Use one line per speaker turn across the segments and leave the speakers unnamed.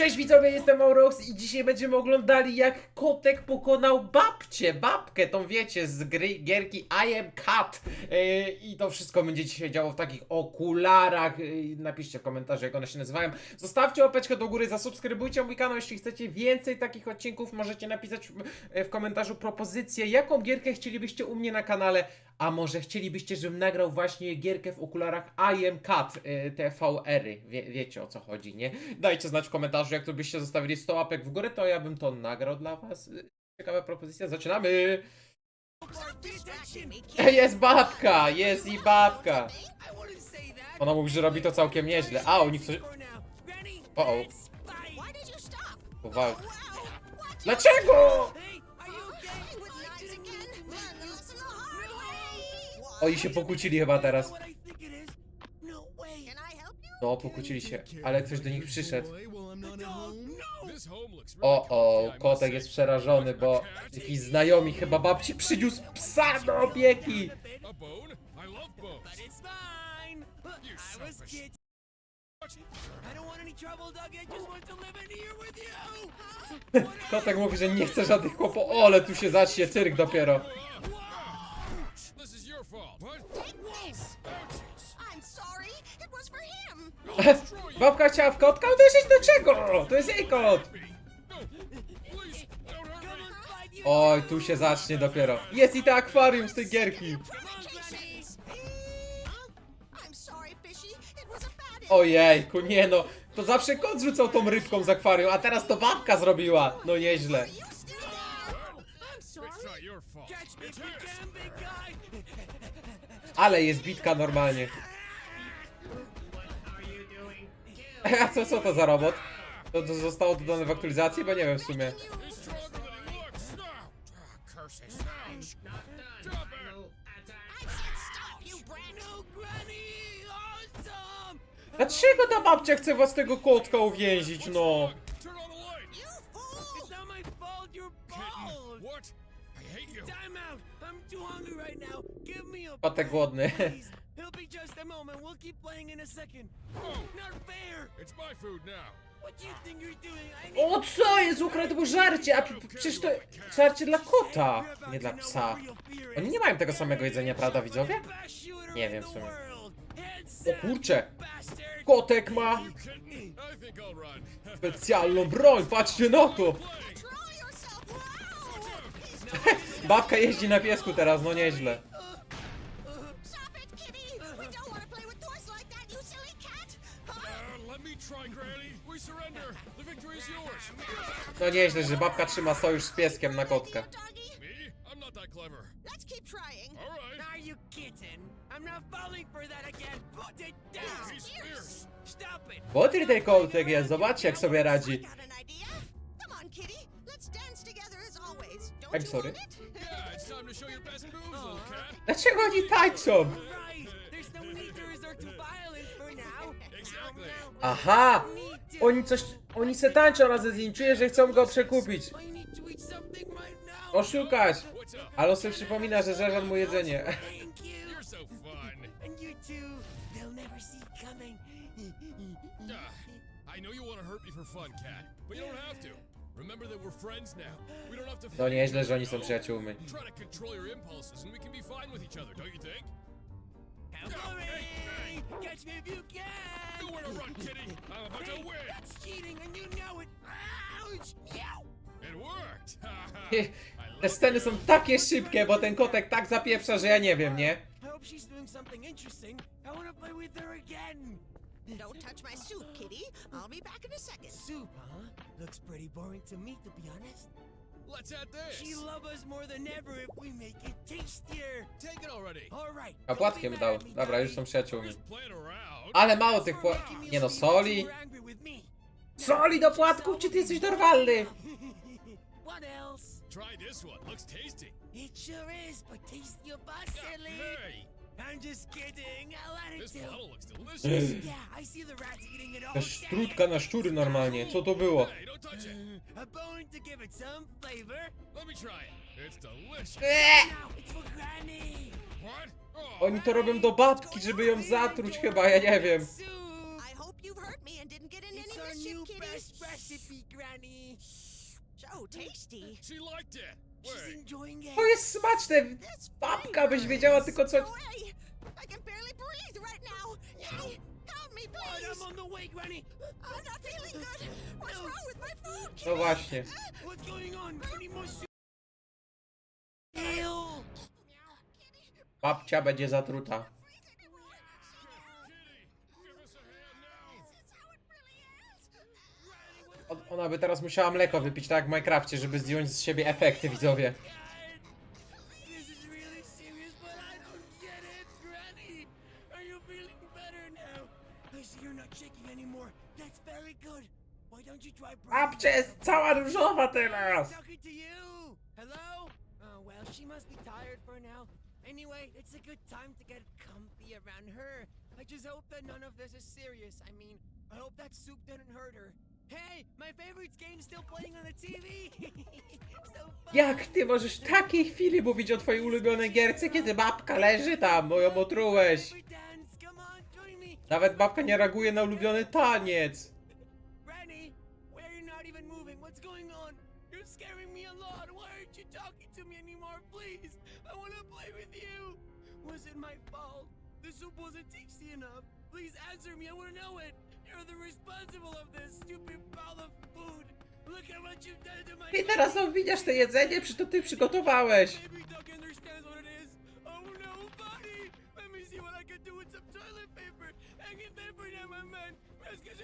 Cześć widzowie, jestem Maurox i dzisiaj będziemy oglądali jak kotek pokonał babcię, babkę, tą wiecie, z gry, gierki I am Cat. Yy, i to wszystko będzie dzisiaj działo w takich okularach, yy, napiszcie w komentarzu jak one się nazywają, zostawcie łapeczkę do góry, zasubskrybujcie mój kanał, jeśli chcecie więcej takich odcinków, możecie napisać w, w komentarzu propozycję, jaką gierkę chcielibyście u mnie na kanale, a może chcielibyście, żebym nagrał właśnie gierkę w okularach I am Cat, yy, te VR-y, Wie, wiecie o co chodzi, nie? Dajcie znać w komentarzu, jak to byście zostawili 100 łapek w górę, to ja bym to nagrał dla was. Ciekawa propozycja, zaczynamy! Jest babka, jest i babka! Ona mówi, że robi to całkiem nieźle. A, oni coś... O, o, uwaga. Dlaczego? Oni się pokłócili chyba teraz. No, pokłócili się, ale ktoś do nich przyszedł. O, o, kotek jest przerażony, bo jakiś znajomi chyba babci przyniósł psa do opieki. Kotek mówi, że nie chce żadnych kłopotów. O, ale tu się zacznie cyrk dopiero.
This is your fault. What?
Babka chciała w kotka uderzyć? Dlaczego? To jest jej kot.
No.
Oj, tu się zacznie dopiero. Jest i to akwarium z tej gierki. Ojejku, nie no. To zawsze kot rzucał tą rybką z akwarium, a teraz to babka zrobiła. No nieźle.
You still I'm
It's
A co, co to za robot? To, to zostało dodane w aktualizacji? Bo nie wiem w sumie. Dlaczego ta babcia chce was tego kotka uwięzić, no? Kotek głodny.
It'll be just a moment. We'll keep playing in a second.
Oh,
Not fair.
it's my food now.
What do you think you're doing? I need
O co jest? Ukradł żarcie, a p- p- przecież to żarcie dla kota, nie dla psa. Oni nie mają tego samego jedzenia, prawda widzowie? Nie wiem w sumie. O kurcze, kotek ma
Kidding? I think I'll run.
specjalną broń, patrzcie na to.
Control yourself. Wow. He's
Babka jeździ na piesku teraz, no nieźle. No nieźle, że babka trzyma sojusz z pieskiem na kotka.
Doggy,
Me? I'm not that clever.
let's keep trying.
All right.
Are you kidding? I'm not falling for that again. Put it down.
He's fierce.
Stop it.
Botry ten kotek jest, zobaczcie jak sobie
I
radzi.
got an idea. Come on, kitty. Let's dance together as always. Don't
I'm
you
sorry.
want it?
Yeah, it's time to show your best moves, little cat.
Dlaczego oni tańczą?
Right. There's no need to resort to violence.
Aha! Oni coś, oni se tańczą razem z nim, czuję, że chcą go przekupić. Oszukać. Ale sobie przypomina, że żerzan mu jedzenie.
To
nieźle, że oni są przyjaciółmi.
Think?
Hurry! Catch me if you can.
Nowhere to run, kitty! I'm about to win!
That's cheating, and you know it. Ouch! Meow.
It worked! I
Te sceny są takie szybkie, bo ten kotek tak zapieprza, że ja nie wiem, nie?
I hope she's doing something interesting. I want to play with her again.
Don't touch my soup, kitty. I'll be back in a second.
Soup, huh? Looks pretty boring to me, to be honest.
Let's add this!
She love us more than ever if we make it tastier.
Take it already!
All right.
A płatkiem dał. Dobra, już są przyjaciółmi. Ale mało tych pła... Nie no, soli. Soli do płatków, czy ty jesteś normalny?
What else?
Try this one, looks tasty!
It sure is, but taste your butt, silly. I'm just kidding. I'll
This
it to.
bottle looks delicious!
Yeah, I see the rats eating it all.
To szczutka na szczury normalnie, co to było?
Hey, don't touch it!
A bone to give it some flavor.
Let me try it! It's delicious!
Now it's for Granny.
What? Oh,
Oni to robią do babki, żeby ją zatruć chyba, ja nie wiem.
Soup.
I hope you've hurt me and didn't get in
It's
any
our
mischief,
new
kitty.
best recipe, Granny.
So tasty.
She liked it.
She's
Wait.
enjoying it.
To jest smaczne!
This
Babka byś
flavor
wiedziała
is
tylko co...
no
I'm on the way, Granny.
I'm not feeling good. What's wrong with my?
No właśnie.
What's going on? I need more soup. Ew.
Kitty,
Babcia będzie zatruta. Ona by teraz musiała mleko wypić, tak jak w Minecrafcie, żeby zdjąć z siebie efekty, widzowie. Babcia jest cała różowa teraz!
Talking to you. Hello? Well, she must be tired for now. Anyway, it's a good time to get comfy around her. I just hope that none of this is serious. I mean, I hope that soup didn't hurt her. Hey, my favorite game's still playing on the TV. so.
Jak ty możesz w takiej chwili mówić o twojej ulubionej gierce, kiedy babka leży tam, bo ją otrułeś? Nawet babka nie reaguje na ulubiony taniec.
Granny, why are you not even moving? What's going on? You're scaring me a lot. Why aren't you talking to me anymore? Please, I want to play with you. Was it my fault? The soup wasn't tasty enough. Please answer me. I want to know it. You're the responsible of this stupid bowl of food. Look at what you've done to my.
I teraz obwiniasz to jedzenie, przecież to ty przygotowałeś.
Maybe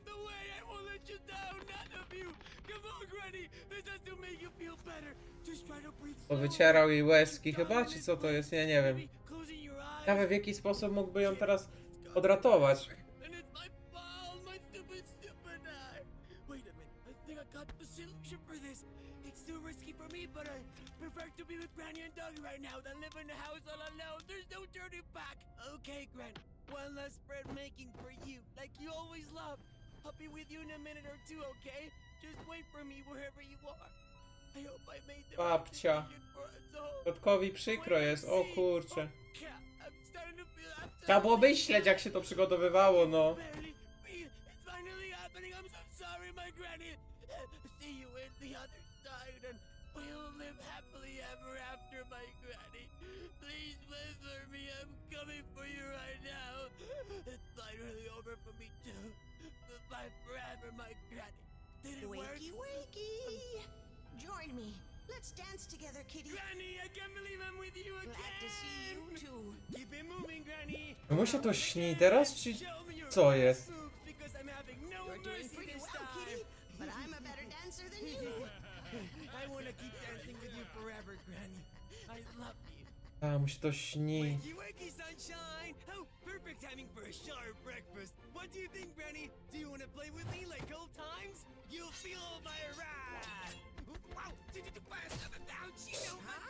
in the way. I won't let you down. None of you. Come on, Granny. This has to make you feel better. Just try to breathe.
To
slow.
wycierał jej łezki chyba, czy co to jest? Ja nie wiem.
Closing your eyes.
Ciekawe w jaki sposób mógłby ją teraz odratować.
And it's my fault, my stupid, stupid eye. Wait a minute, I think I got the solution for this. It's too risky for me, but I prefer to be with Granny and Doug right now than live in the house all alone. There's no turning back. Okay, Gran, one last spread making for you, like you always. I'll be with you in a minute or two, okay? Just wait for me wherever you are. I hope I made the right
Babcia.
decision for us all.
Kotkowi przykro jest, o kurczę.
Yeah, I'm starting to feel I'm
Trzeba było myśleć jak się to przygotowywało, no.
barely breathe. It's finally happening. I'm so sorry, my granny. See you in the other side, and we'll live happily ever after, my granny. Please whisper me. I'm coming for you right now. It's finally over for me too. Goodbye forever, my granny. Did it work?
Wakey, wakey. Join me. Let's dance together, kitty.
Granny, I can't believe I'm with you again.
Glad to see you too.
Keep it moving, granny.
Mu się to śni teraz, czy co jest?
soup, because I'm having no
You're doing
mercy
pretty
this
well,
time.
kitty, but I'm a better dancer than you.
I want to keep dancing with you forever, Granny. I love you.
A, mu się to śni.
Wakey, wakey, sunshine! Oh, perfect timing for a sharp breakfast. What do you think, Granny? Do you want to play with me like old times? You'll feel my wrath. Wow, did you do fast up and? She know my.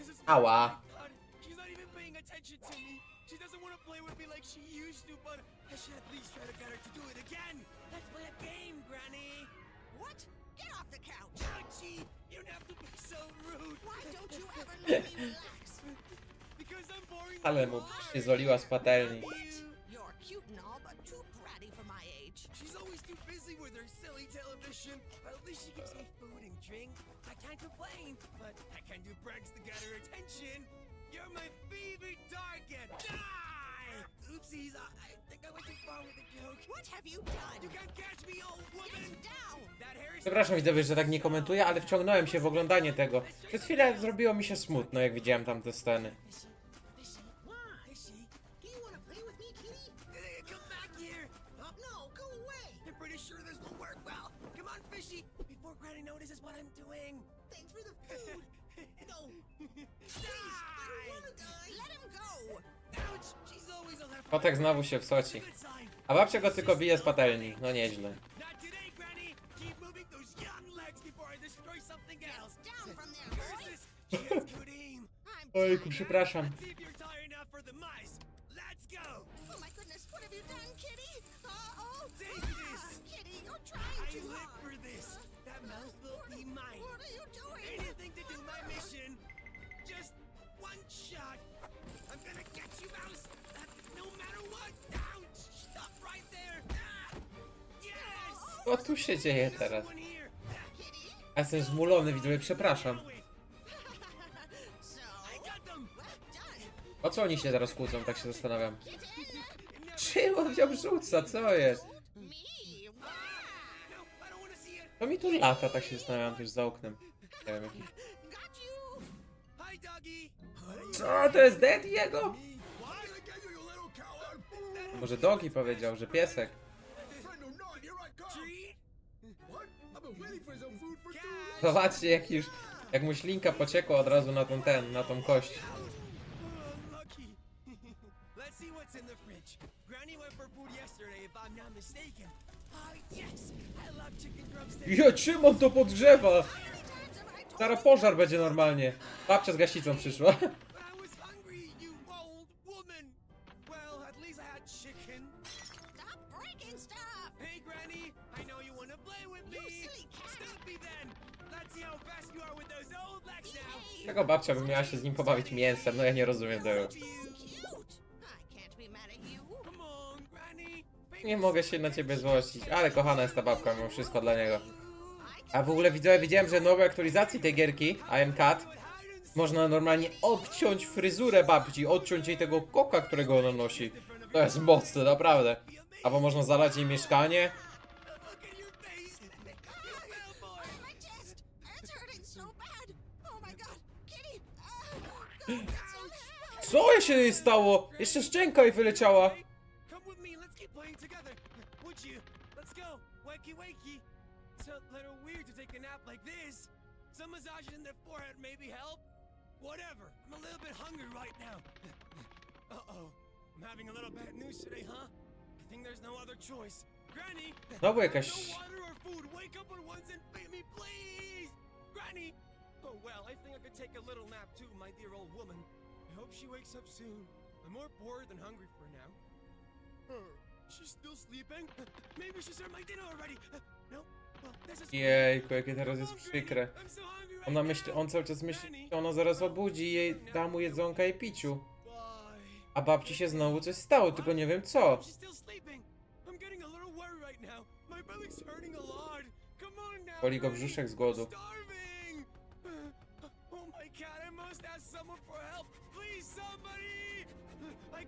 This is
Ała.
Oh my God, She's not even paying attention to me. She doesn't want to play with me like she used to, but I should at least try to get her to do it again. Let's play a game, Granny.
What? Get off the couch.
Ouchie! You don't have to be so rude.
Why don't you ever let me relax?
Because I'm boring.
Ale mu przyzwoliła z patelni.
You're cute and all, too
busy with her silly television. But at least she gives me food and drink. I can't complain, but I can do pranks to get her attention. You're my favorite target. Die! Oopsies, I, I think I went too far with the joke.
What have you
You
done?
can't catch me, old woman. That
Przepraszam widzowie, że tak nie komentuję, ale wciągnąłem się w oglądanie tego. Przez chwilę zrobiło mi się smutno, jak widziałem tamte sceny. Kotek znowu się wsoci. A babcia go tylko bije z patelni. No nieźle.
Not today,
Co tu się dzieje teraz? Ja jestem zmulony, widzowie, przepraszam. O co oni się teraz kłócą, tak się zastanawiam. Czym on wziął rzuca, co jest?
To
mi tu lata, tak się zastanawiam też za oknem. Nie wiem,
doggy.
Co, to jest Dead jego? Może Dogi powiedział, że piesek. Zobaczcie, jak już... Jak mu ślinka pociekła od razu na ten, ten, na tą kość.
Let's see what's in the fridge. Granny went for food yesterday, if I'm not mistaken. Oh, yes. I love chicken drumsticks.
Je, czym on to
I told
Zaraz pożar będzie normalnie. Babcia z gaśnicą przyszła. Dlaczego babcia by miała się z nim pobawić mięsem? No ja nie rozumiem tego. Nie mogę się na ciebie złościć, ale kochana jest ta babka mimo wszystko dla niego. A w ogóle widzowie, widziałem, że nowej aktualizacji tej gierki, I Cat, można normalnie odciąć fryzurę babci, odciąć jej tego koka, którego ona nosi. To jest mocne, naprawdę. Albo można zalać jej mieszkanie. Co jej się stało? Jeszcze szczęka jej wyleciała.
There's no!
Znowu jakaś...
No! Oh, well, I think I could take a little nap too, my dear old woman. I hope she wakes up soon. I'm more bored than hungry for now. Uh, she's still sleeping? Maybe she served my dinner already. No? Well, this is
Jejku, jakie teraz jest przykre. Ona myśli, on cały czas myśli, że ona zaraz obudzi i jej da mu jedzonka i piciu. A babci się znowu coś stało, tylko nie wiem co.
She's.
Boli go brzuszek z głodu.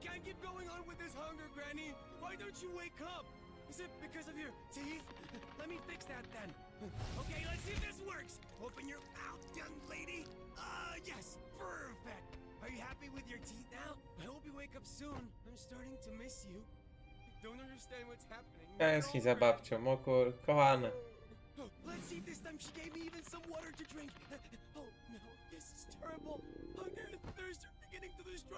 Can't keep going on with this hunger, Granny. Why don't you wake up? Is it because of your teeth? Let me fix that then. Okay, let's see if this works. Open your mouth, young lady. Ah, yes, perfect. Are you happy with your teeth now? I hope you wake up soon. I'm starting to miss you. I don't understand what's happening.
Tęskni za babcią, o kur...
Let's see if this time she gave me even some water to drink. Oh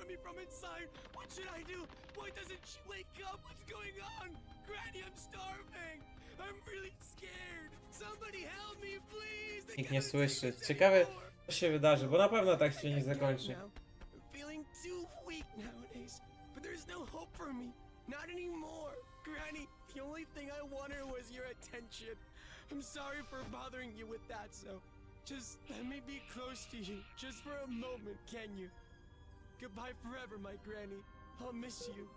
destroy me from inside. What should I do? Why doesn't she wake up? What's going on? Granny, I'm starving. I'm really scared. Somebody help me, please. I
Nikt nie słyszy.
take
Ciekawe,
anymore.
co się wydarzy, bo na pewno tak się nie zakończy.
Feeling too weak nowadays, but there's no hope for me. Not anymore. Granny, the only thing I wanted was your attention. I'm sorry for bothering you with that, so just let me be close to you, just for a moment, can you? Goodbye forever, my granny. I'll miss you.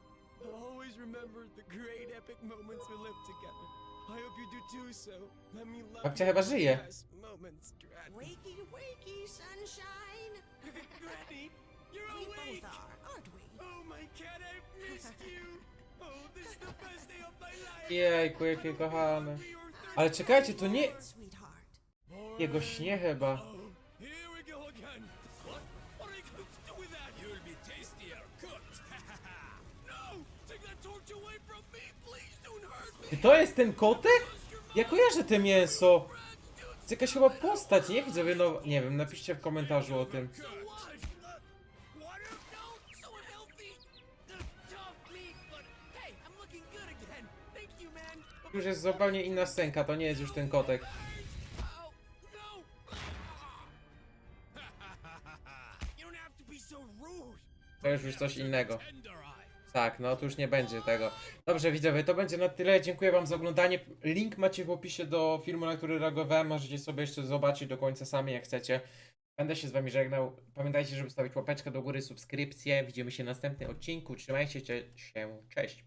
I'll always remember the great epic moments we lived together. I hope you do too, so let me love
Babcia chyba żyje.
best moments, Granny.
Wakey, wakey, sunshine!
Granny, you're
we
awake!
both are, aren't we?
Oh my cat, I've missed you! Oh, this is the best day of my life!
Jejku, jakie kochane. Ale czekajcie, to nie... Jego śnie chyba. Czy to jest ten kotek? Ja kojarzę te mięso. To jest jakaś chyba postać, nie widzę, no nie wiem, napiszcie w komentarzu o tym. Już jest zupełnie inna scenka, to nie jest już ten kotek.
To!
To już już coś innego. Tak, no to już nie będzie tego. Dobrze, widzowie, to będzie na tyle. Dziękuję wam za oglądanie. Link macie w opisie do filmu, na który reagowałem. Możecie sobie jeszcze zobaczyć do końca sami, jak chcecie. Będę się z wami żegnał. Pamiętajcie, żeby stawić łapeczkę do góry, subskrypcję. Widzimy się w następnym odcinku. Trzymajcie się. Cześć.